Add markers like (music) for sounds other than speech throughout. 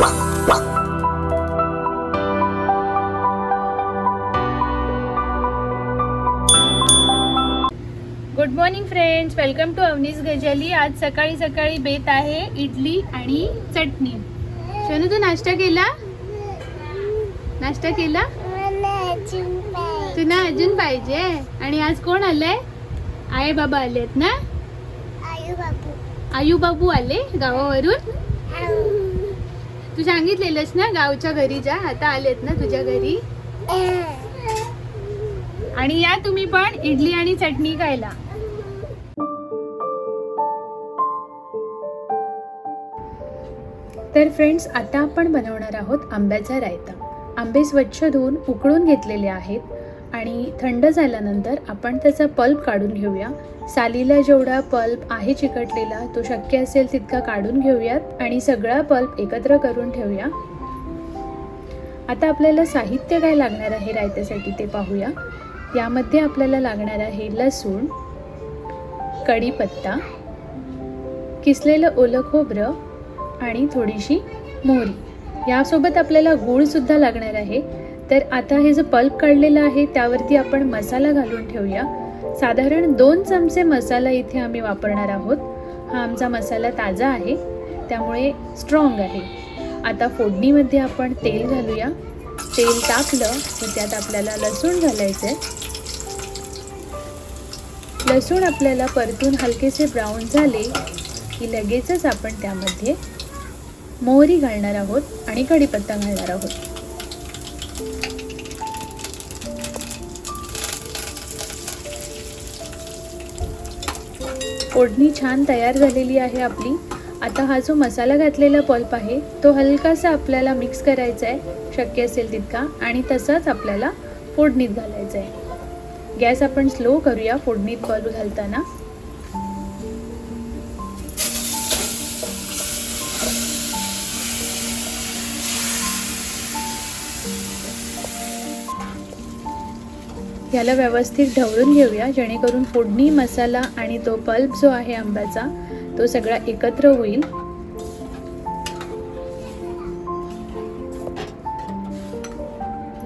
Good morning friends welcome to Avani's गजाली आज सकाळी सकाळी बेत आहे इडली आणि चटणी. शनू तू नाश्ता केला? नाश्ता केला? तुला अजून पाहिजे. आणि आज कोण आलंय? आई बाबा आलेत ना? आयू बाबू. आले गावावरून? तू सांगितलेलंस ना गावच्या घरी जा आता आलेत ना तुझ्या घरी. आणि या तुम्ही पण इडली आणि चटणी खायला. तर फ्रेंड्स आता आपण बनवणार आहोत आंब्याचा रायता. आंबे स्वच्छ धुवून उकळून घेतलेले आहेत. आणि थंड झाल्यानंतर आपण त्याचा पल्प काढून घेऊया. सालीला जेवढा पल्प आहे चिकटलेला तो शक्य असेल तितका काढून घेऊयात आणि सगळा पल्प एकत्र करून ठेवूया. आता आपल्याला साहित्य काय लागणार आहे रायत्यासाठी ते पाहूया. यामध्ये आपल्याला लागणार आहे लसूण कढीपत्ता किसलेलं ओलं खोबरं आणि थोडीशी मोहरी. यासोबत आपल्याला गूळसुद्धा लागणार आहे. तर आता हे जो पल्प काढलेलं आहे त्यावरती आपण मसाला घालून ठेवूया. साधारण दोन चमचे मसाला इथे आम्ही वापरणार आहोत. हा आमचा मसाला ताजा आहे त्यामुळे स्ट्रॉंग आहे. आता फोडणीमध्ये आपण तेल घालूया. तेल टाकलं की त्यात आपल्याला लसूण घालायचं आहे लसूण आपल्याला परतून हलकेसे ब्राऊन झाले की लगेचच आपण त्यामध्ये मोहरी घालणार आहोत आणि कढीपत्ता घालणार आहोत. फोडणी छान तयार झालेली आहे आपली. आता हा जो मसाला घातलेला पल्प आहे तो हलकासा आपल्याला मिक्स करायचा आहे शक्य असेल तितका. आणि तसाच आपल्याला फोडणीत घालायचा आहे गॅस आपण स्लो करूया फोडणीत पल्प घालताना. ह्याला व्यवस्थित ढवळून घेऊया. जेणेकरून फोडणी मसाला आणि तो पल्प जो आहे आंब्याचा तो सगळा एकत्र होईल.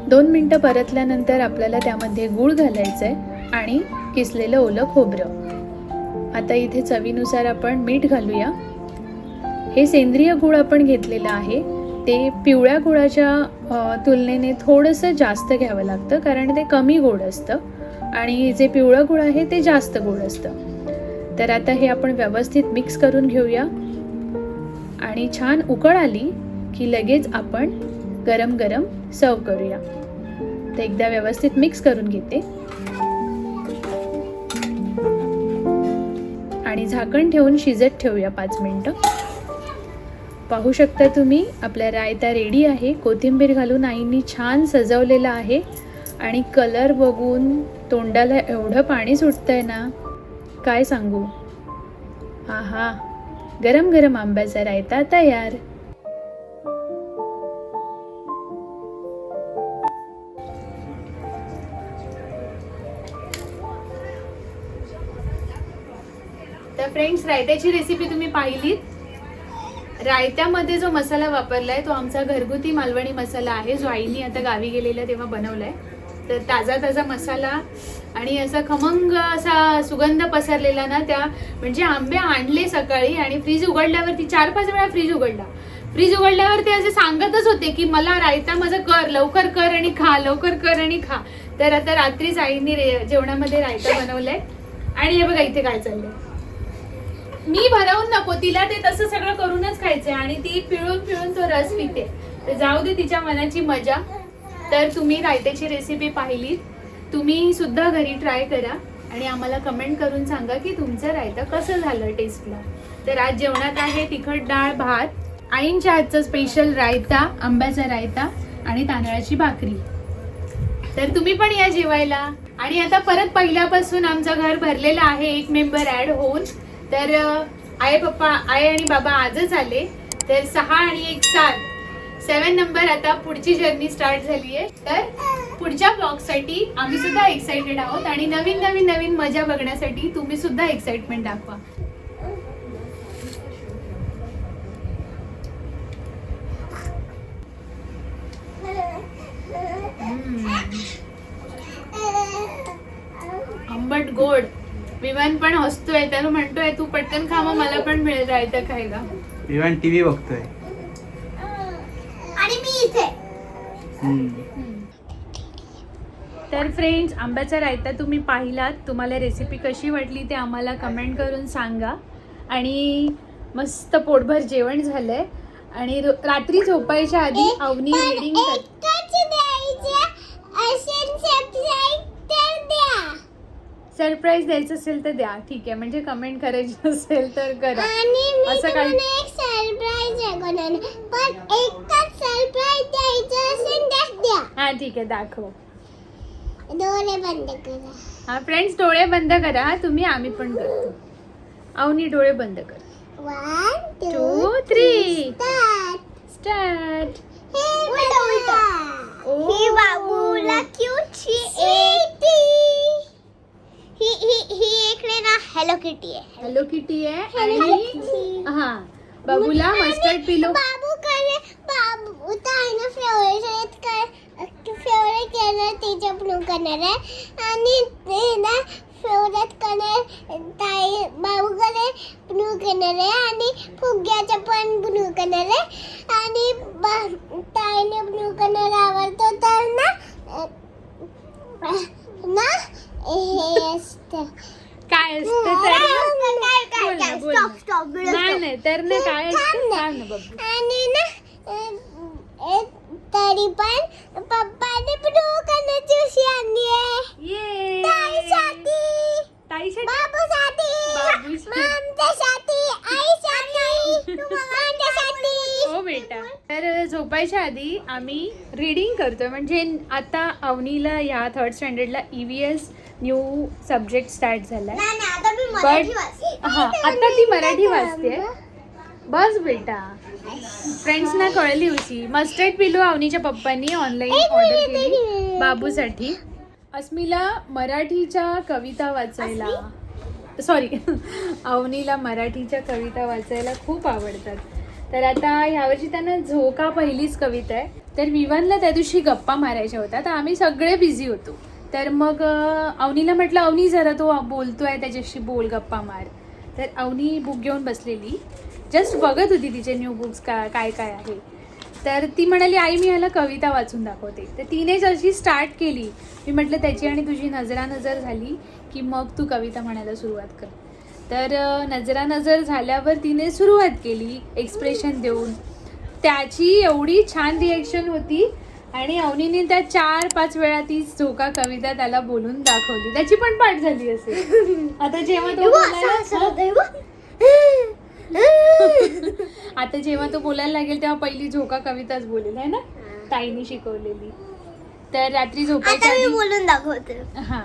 दोन मिनटं परतल्यानंतर आपल्याला त्यामध्ये गूळ घालायचं आहे आणि किसलेलं ओलं खोबरं. आता इथे चवीनुसार आपण मीठ घालूया. हे सेंद्रिय गूळ आपण घेतलेलं आहे. ते पिवळ्या गुळाच्या तुलनेने थोडंसं जास्त घ्यावं लागतं कारण ते कमी गोड असतं आणि जे पिवळं गुळ आहे ते जास्त गोड असतं. तर आता हे आपण व्यवस्थित मिक्स करून घेऊया. आणि छान उकळ आली की लगेच आपण गरम गरम सर्व करूया. तर एकदा व्यवस्थित मिक्स करून घेते. आणि झाकण ठेवून शिजत ठेवूया पाच मिनटं. पाहू शकता तुम्ही आपला रायता रेडी आहे. कोथिंबीर घालून आईंनी छान सजवलेला आहे. आणि कलर बघून तोंडाला एवढं पाणी सुटतंय ना काय सांगू? हा हा गरम गरम आंब्याचा रायता तयार. तर फ्रेंड्स रायत्याची रेसिपी तुम्ही पाहिलीत? रायत्यामध्ये जो मसाला वापरलाय तो आमचा घरगुती मालवणी मसाला आहे. जो आईनी आता गावी गेलेला तेव्हा बनवलाय. तर ताजा ताजा मसाला आणि असा खमंग असा सुगंध पसरलेला ना त्या म्हणजे आंबे आणले सकाळी आणि फ्रीज उघडल्यावरती चार पाच वेळा फ्रीज उघडला. फ्रीज उघडल्यावर ते असे सांगतच होते की मला रायता माझं कर लवकर कर आणि खा लवकर कर आणि खा. तर आता रात्रीच आईने रे- जेवणामध्ये रायता बनवलाय. आणि हे बघा इथे काय चाललंय. मी भरवून नको तिला ते तसं सगळं करूनच खायचंय आणि ती पिळून पिळून तो रस पिते तर जाऊ दे तिच्या मनाची मजा. तर तुम्ही रायत्याची रेसिपी पाहिली तुम्ही सुद्धा घरी ट्राय करा आणि आम्हाला कमेंट करून सांगा की तुमचं रायता कसं झालं टेस्टला तर आज जेवणात आहे तिखट डाळ भात आईंच्या आजचं स्पेशल रायता आंब्याचा रायता आणि तांदळाची भाकरी. तर तुम्ही पण या जेवायला. आणि आता परत पहिल्यापासून आमचं घर भरलेलं आहे एक मेंबर ॲड होऊन. तर आई पप्पा आई आणि बाबा आजच आले. तर सहा आणि एक सात. सेवन नंबर आता पुढची जर्नी स्टार्ट झाली आहे. तर पुढच्या ब्लॉगसाठी आम्ही सुद्धा एक्साइटेड आहोत आणि नवीन नवीन नवीन मजा बघण्यासाठी तुम्ही सुद्धा एक्साइटमेंट दाखवा. आंबट गोड. विमान पण हसतोय त्याला म्हणतोय तू पटकन खा मग मला पण मिळेल रायता खायला. इव्हन टीव्ही बघतोय. आणि मी इथे. हम्म. तर फ्रेंड्स आंब्याचा रायता तुम्ही पाहिलात. तुम्हाला रेसिपी कशी वाटली ते आम्हाला कमेंट करून सांगा. आणि मस्त पोटभर जेवण झालंय. आणि रो- रात्री झोपायच्या आधी अवनी रिडिंग कर एकच द्यायचे असेल सबस्क्राईब तर द्या सरप्राईज द्यायचं असेल तर द्या. ठीक आहे. म्हणजे कमेंट करायची असेल तर करा. असं काही- सरप्राईज आहे. कोणाला पण एकच सरप्राईज द्यायचं असेल तर द्या. हा ठीक आहे. दाखव. डोळे बंद करा. हा फ्रेंड्स डोळे बंद करा. हा तुम्ही आम्ही पण करतो. अवनी डोळे बंद कर. One two three start start हे उलटा ओ. ही बाबूला क्यूटची एटी ही ही ही इकडे ना हॅलो किटी आहे. हॅलो किटी आहे आणि. हा बाबूला मस्टर्ड पिलो बाबू करे बाबू ताईनं फेवरेट कर फेवरेट करणार तिच्या ब्लू करणार आहे. आणि ते ना फेवरेट करणार ताई बाबू करे ब्लू करणार आहे. आणि फुग्याचं पण ब्लू करणार आहे. आणि ताईने ब्लू करणार आवडतो तर ना ना हे असतं. काय असतं तर? बोल ना, बोल ना. नाही नाही तर ना काय असतं. सांग ना आणि ना अ, अ, तरी पण पप्पाने ब्लू कलरची उशी आणली आहे. ये. ताईसाठी. ताईसाठी? बाबूसाठी. बाबूसाठी. ममतासाठी आईसाठी माझ्यासाठी हो बेटा तर झोपायच्या आधी आम्ही रीडिंग करतोय. म्हणजे आता अवनीला या third स्टँडर्डला E V S new subject start But- Marathi वाचते. हा आता ती मराठी वाचते. बस बेटा. फ्रेंड्सना कळली होती मस्टर्ड पिलू अवनीच्या पप्पांनी ऑनलाईन ऑर्डर केली. बाबूसाठी. अस्मीला मराठीच्या कविता वाचायला सॉरी (laughs) अवनीला मराठीच्या कविता वाचायला खूप आवडतात. तर आता ह्यावर्षी त्यांना झोका पहिलीच कविता आहे. तर विवानला त्या दिवशी गप्पा मारायच्या होत्या. तर आम्ही सगळे बिझी होतो. तर मग अवनीला म्हटलं अवनी जरा तो बोलतोय त्याच्याशी बोल गप्पा मार. तर अवनी बुक घेऊन बसलेली. जस्ट बघत होती तिचे न्यू बुक्स का काय काय आहे. तर ती म्हणाली आई मी ह्याला कविता वाचून दाखवते. तर तिने जशी स्टार्ट केली मी म्हटलं त्याची आणि तुझी नजरानजर झाली की मग तू कविता म्हणायला सुरुवात कर. तर नजरानजर झाल्यावर तिने सुरुवात केली एक्सप्रेशन देऊन. त्याची एवढी छान रिएक्शन होती आणि अवनीने त्या चार पाच वेळा ती झोका कविता त्याला बोलून दाखवली. त्याची पण पाठ झाली असेल. आता जेव्हा तो बोलायला- आता जेव्हा तो बोलायला लागेल तेव्हा पहिली झोका कविताच बोलेल आहे ना? ताईने शिकवलेली. तर रात्री झोपायच्या बोलून दाखवते. हा.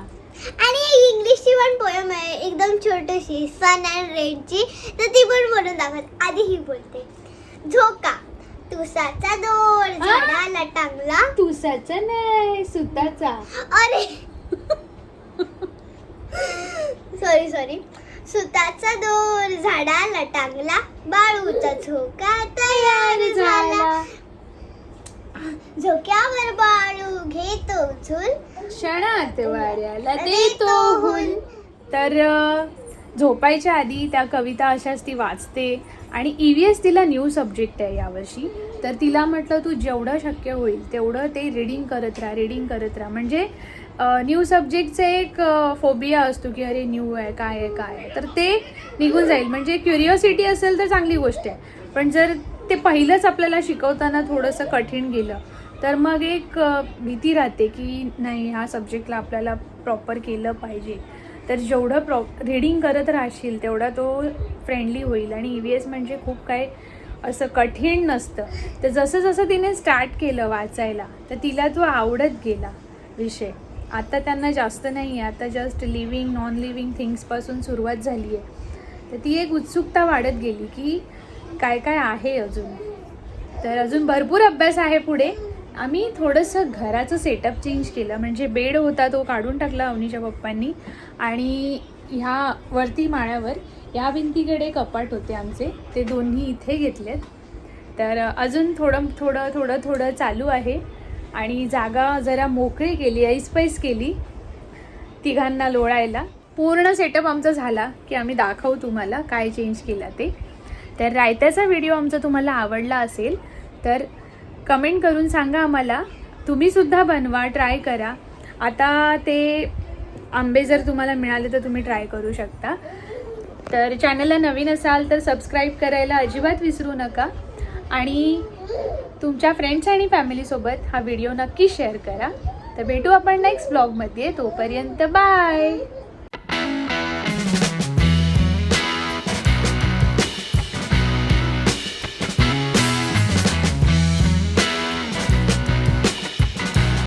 आणि इंग्लिशची पण पोयम आहे एकदम छोटीशी सन अँड रेनची तर ती पण बोलून दाखवत. आधी ही बोलते. झोका तुसाचा दोर झाडाला टांगला. तुसाचा नाही सुताचा. अरे. सॉरी सॉरी सुताचा दोर झाडाला टांगला. बाळूचा झोका तयार झाला. झोक्यावर बाळू घेतो झुल. क्षणात वाऱ्याला देतो हुल. तर अ, झोपायच्या आधी त्या कविता अशाच ती वाचते. आणि ई व्ही एस तिला न्यू सब्जेक्ट आहे यावर्षी. तर तिला म्हटलं तू जेवढं शक्य होईल तेवढं ते रिडिंग करत राहा रिडिंग करत राहा. म्हणजे न्यू सब्जेक्टचं एक फोबिया असतो की अरे न्यू आहे काय आहे काय आहे. तर ते निघून जाईल. म्हणजे क्युरिओसिटी असेल तर चांगली गोष्ट आहे. पण जर ते पहिलंच आपल्याला शिकवताना थोडंसं कठीण गेलं. तर मग एक भीती राहते की नाही ह्या सब्जेक्टला आपल्याला प्रॉपर केलं पाहिजे. तर जेवढं प्रॉ रिडिंग करत राहशील तेवढा तो फ्रेंडली होईल. आणि ई व्ही एस म्हणजे खूप काय असं कठीण नसतं. तर जसं जसं तिने स्टार्ट केलं वाचायला तर तिला तो आवडत गेला विषय. आता त्यांना जास्त नाही आहे. आता जस्ट लिव्हिंग नॉन लिव्हिंग थिंग्सपासून सुरुवात झाली आहे तर ती एक उत्सुकता वाढत गेली की काय काय आहे अजून? तर अजून भरपूर अभ्यास आहे पुढे. आम्ही थोडंसं घराचं सेटअप चेंज केलं. म्हणजे बेड होता तो काढून टाकला अवनीच्या पप्पांनी. आणि ह्या वरती माळ्यावर या भिंतीकडे कपाट होते आमचे. ते दोन्ही इथे घेतलेत. तर अजून थोडं थोडं थोडं थोडं चालू आहे. आणि जागा जरा मोकळी केली ऐसपैस केली तिघांना लोळायला. पूर्ण सेटअप आमचा झाला की आम्ही दाखवू तुम्हाला काय चेंज केला ते. तर रायत्याचा व्हिडिओ आमचा तुम्हाला आवडला असेल तर कमेंट करून सांगा आम्हाला. तुम्हीसुद्धा बनवा ट्राय करा. आता ते आंबे जर तुम्हाला मिळाले तर तुम्ही ट्राय करू शकता. तर चॅनलला नवीन असाल तर सबस्क्राईब करायला अजिबात विसरू नका. आणि तुमच्या फ्रेंड्स आणि फॅमिलीसोबत हा व्हिडिओ नक्की शेअर करा. तर भेटू आपण नेक्स्ट ब्लॉगमध्ये तोपर्यंत बाय